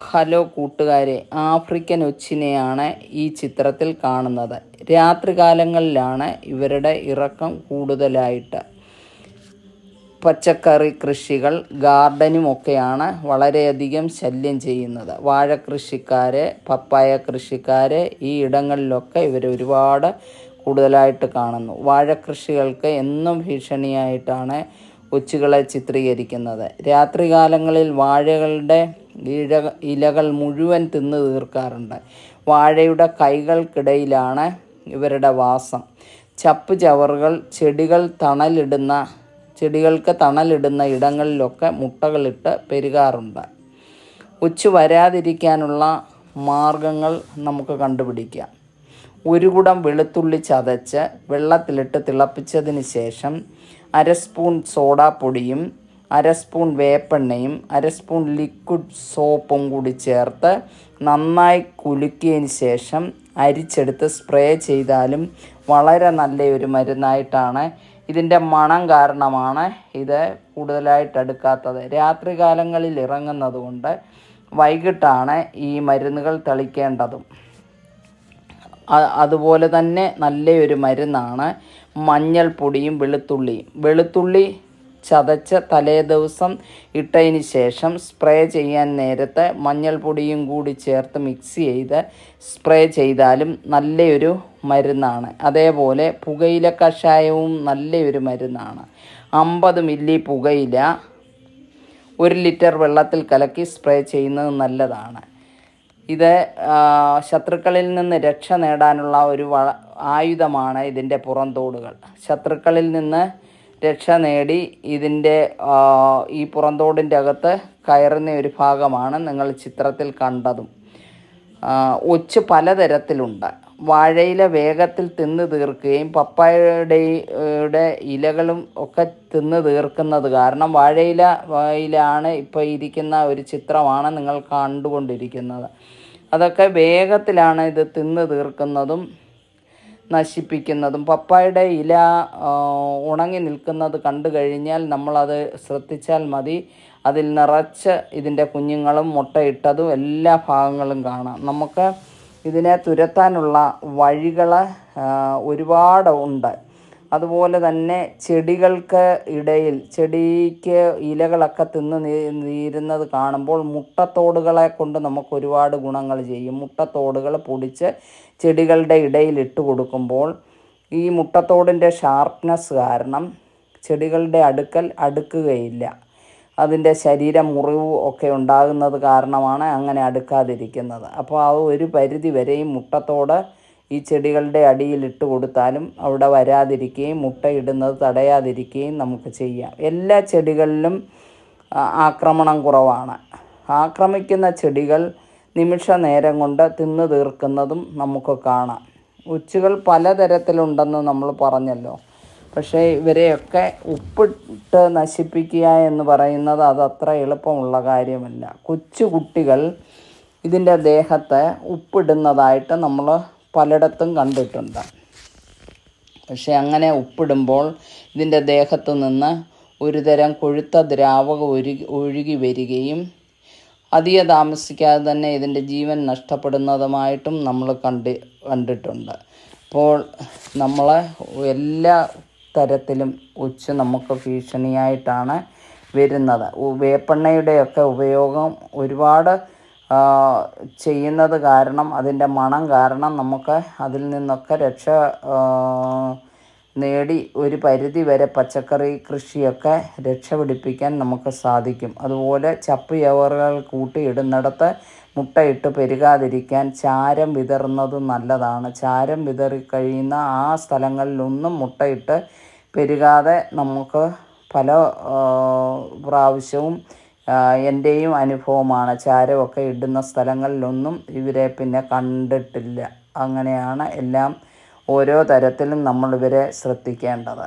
Hello കൂട്ടുകാരെ African ഒച്ചിനെയാണ് ഈ ചിത്രത്തിൽ കാണുന്നത്. രാത്രികാലങ്ങളിലാണ് ഇവരുടെ ഇറക്കം കൂടുതലായിട്ട്. പച്ചക്കറി കൃഷികൾ ഗാർഡനും ഒക്കെയാണ് വളരെയധികം ശല്യം ചെയ്യുന്നത്. വാഴ പപ്പായ കൃഷിക്കാർ ഈ ഇടങ്ങളിലൊക്കെ ഇവർ ഒരുപാട് കൂടുതലായിട്ട് കാണുന്നു. വാഴ കൃഷികൾക്ക് എന്നും ഭീഷണിയായിട്ടാണ് ഒച്ചുകളെ ചിത്രീകരിക്കുന്നത്. രാത്രികാലങ്ങളിൽ വാഴകളുടെ ഇഴ ഇലകൾ മുഴുവൻ തിന്നു തീർക്കാറുണ്ട്. വാഴയുടെ കൈകൾക്കിടയിലാണ് ഇവരുടെ വാസം. ചപ്പ് ചവറുകൾ ചെടികൾ തണലിടുന്ന ചെടികൾക്ക് തണലിടുന്ന ഇടങ്ങളിലൊക്കെ മുട്ടകളിട്ട് പെരുകാറുണ്ട്. ഉച്ച വരാതിരിക്കാനുള്ള മാർഗങ്ങൾ നമുക്ക് കണ്ടുപിടിക്കാം. ഒരു കുടം വെളുത്തുള്ളി ചതച്ച് വെള്ളത്തിലിട്ട് തിളപ്പിച്ചതിന് ശേഷം അര സ്പൂൺ സോഡാപ്പൊടിയും അര സ്പൂൺ വേപ്പെണ്ണയും അര സ്പൂൺ ലിക്വിഡ് സോപ്പും കൂടി ചേർത്ത് നന്നായി കുലുക്കിയതിന് ശേഷം അരിച്ചെടുത്ത് സ്പ്രേ ചെയ്താലും വളരെ നല്ലൊരു മരുന്നായിട്ടാണ്. ഇതിന്റെ മണം കാരണമാണ് ഇത് കൂടുതലായിട്ട് എടുക്കാത്തത് രാത്രികാലങ്ങളിൽ ഇറങ്ങുന്നത് കൊണ്ട് വൈകിട്ടാണ് ഈ മരുന്നുകൾ തളിക്കേണ്ടതും. അതുപോലെ തന്നെ നല്ലൊരു മരുന്നാണ് മഞ്ഞൾപ്പൊടിയും വെളുത്തുള്ളിയും. വെളുത്തുള്ളി ചതച്ച് തലേ ദിവസം ഇട്ടതിന് ശേഷം സ്പ്രേ ചെയ്യാൻ നേരത്തെ മഞ്ഞൾപ്പൊടിയും കൂടി ചേർത്ത് മിക്സ് ചെയ്ത് സ്പ്രേ ചെയ്താലും നല്ലൊരു മരുന്നാണ്. അതേപോലെ പുകയില കഷായവും നല്ലൊരു മരുന്നാണ്. അമ്പത് മില്ലി പുകയില ഒരു ലിറ്റർ വെള്ളത്തിൽ കലക്കി സ്പ്രേ ചെയ്യുന്നത് നല്ലതാണ്. ഇത് ശത്രുക്കളിൽ നിന്ന് രക്ഷ നേടാനുള്ള ഒരു ആയുധമാണ് ഇതിന്റെ പുറന്തോടുകൾ ശത്രുക്കളിൽ നിന്ന് രക്ഷ നേടി ഇതിന്റെ ഈ പുറന്തോടിന്റെ അകത്ത് കയറുന്ന ഒരു ഭാഗമാണ് നിങ്ങൾ ചിത്രത്തിൽ കണ്ടതും. ഒച്ച് പലതരത്തിലുണ്ട്. വാഴയില വേഗത്തിൽ തിന്ന് തീർക്കുകയും പപ്പായയുടെ ഇലകളും ഒക്കെ തിന്ന് തീർക്കുന്നത് കാരണം വാഴയില ഇലാണ് ഇപ്പോൾ ഇരിക്കുന്ന ഒരു ചിത്രമാണ് നിങ്ങൾ കണ്ടുകൊണ്ടിരിക്കുന്നത്. അതൊക്കെ വേഗത്തിലാണ് ഇത് തിന്ന് തീർക്കുന്നതും. നശിപ്പിക്കുന്നതും പപ്പായുടെ ഇല ഉണങ്ങി നിൽക്കുന്നത് കണ്ടു കഴിഞ്ഞാൽ നമ്മളത് ശ്രദ്ധിച്ചാൽ മതി. അതിൽ നിറച്ച് ഇതിന്റെ കുഞ്ഞുങ്ങളും മുട്ടയിട്ടതും എല്ലാ ഭാഗങ്ങളും കാണാം. നമുക്ക് ഇതിനെ തുരത്താനുള്ള വഴികൾ ഒരുപാട് ഉണ്ട്. അതുപോലെ തന്നെ ചെടികൾക്ക് ഇടയിൽ ചെടിക്ക് ഇലകളൊക്കെ തിന്ന് നീരുന്നത് കാണുമ്പോൾ മുട്ടത്തോടുകളെ കൊണ്ട് നമുക്ക് ഒരുപാട് ഗുണങ്ങൾ ചെയ്യും. മുട്ടത്തോടുകൾ പൊടിച്ച് ചെടികളുടെ ഇടയിൽ ഇട്ട് കൊടുക്കുമ്പോൾ ഈ മുട്ടത്തോടിന്റെ ഷാർപ്നെസ് കാരണം ചെടികളുടെ അടുക്കൽ അടുക്കുകയില്ല. അതിന്റെ ശരീരം മുറിവ് ഒക്കെ ഉണ്ടാകുന്നത് കാരണമാണ് അങ്ങനെ അടുക്കാതിരിക്കുന്നത്. അപ്പോൾ ആ ഒരു പരിധി വരെയും മുട്ടത്തോട് ഈ ചെടികളുടെ അടിയിൽ ഇട്ട് കൊടുത്താലും അവിടെ വരാതിരിക്കുകയും മുട്ടയിടുന്നത് തടയാതിരിക്കുകയും നമുക്ക് ചെയ്യാം. എല്ലാ ചെടികളിലും ആക്രമണം കുറവാണ്. ആക്രമിക്കുന്ന ചെടികൾ നിമിഷ നേരം കൊണ്ട് തിന്നു തീർക്കുന്നതും നമുക്ക് കാണാം. ഉച്ചുകൾ പലതരത്തിലുണ്ടെന്ന് നമ്മൾ പറഞ്ഞല്ലോ. പക്ഷേ ഇവരെയൊക്കെ ഉപ്പിട്ട് നശിപ്പിക്കുക എന്ന് പറയുന്നത് അതത്ര എളുപ്പമുള്ള കാര്യമല്ല. കൊച്ചു കുട്ടികൾ ഇതിന്റെ ദേഹത്തെ ഉപ്പിടുന്നതായിട്ട് നമ്മൾ പലയിടത്തും കണ്ടിട്ടുണ്ട്. പക്ഷെ അങ്ങനെ ഉപ്പിടുമ്പോൾ ഇതിന്റെ ദേഹത്തു നിന്ന് ഒരുതരം കൊഴുത്ത ദ്രാവകം ഒഴുകി ഒഴുകി വരികയും അധിക താമസിക്കാതെ തന്നെ ഇതിന്റെ ജീവൻ നഷ്ടപ്പെടുന്നതുമായിട്ടും നമ്മൾ കണ്ട് കണ്ടിട്ടുണ്ട്. അപ്പോൾ നമ്മൾ എല്ലാ തരത്തിലും ഉച്ച നമുക്ക് ഭീഷണിയായിട്ടാണ് വരുന്നത്. വേപ്പെണ്ണയുടെയൊക്കെ ഉപയോഗം ഒരുപാട് ചെയ്യുന്നത് കാരണം അതിന്റെ മണം കാരണം നമുക്ക് അതിൽ നിന്നൊക്കെ രക്ഷ നേടി ഒരു പരിധി വരെ പച്ചക്കറി കൃഷിയൊക്കെ രക്ഷപിടിപ്പിക്കാൻ നമുക്ക് സാധിക്കും. അതുപോലെ ചപ്പ് ചവറുകൾ കൂട്ടിയിടുന്നിടത്ത് മുട്ടയിട്ട് പെരുകാതിരിക്കാൻ ചാരം വിതറുന്നത് നല്ലതാണ്. ചാരം വിതറി കഴിയുന്ന ആ സ്ഥലങ്ങളിലൊന്നും മുട്ടയിട്ട് പെരുകാതെ നമുക്ക് പല പ്രാവശ്യവും എന്റെയും അനുഭവമാണ്. ചാരമൊക്കെ ഇടുന്ന സ്ഥലങ്ങളിലൊന്നും ഇവരെ പിന്നെ കണ്ടിട്ടില്ല. അങ്ങനെയാണ് എല്ലാം ഓരോ തരത്തിലും നമ്മളിവരെ ശ്രദ്ധിക്കേണ്ടത്.